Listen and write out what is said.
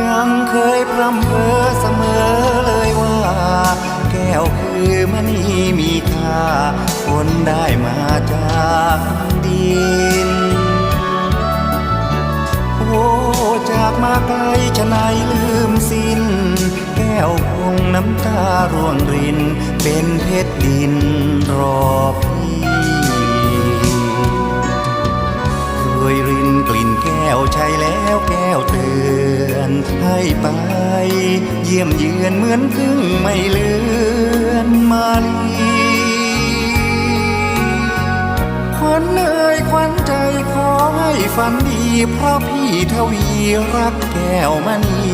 ยังเคยพร่ำเพ้อเสมอเลยว่า แก้วคือมณีมีค่าคนได้มาจากดิน โอ้จากมาไกลจะไหนลืมสิ้น แก้วคงน้ำตาร่วงริน เป็นเพชรดินรอพี่รวยรินกลิ่นแก้วใช่แล้วแก้วเตือน ไป เยี่ยมเยือนเหมือนพึ่งไม่เลือนมาลีขวัญเอ่ยขวัญใจขอให้ฝันดีเพราะพี่ทวีรักแก้วมณี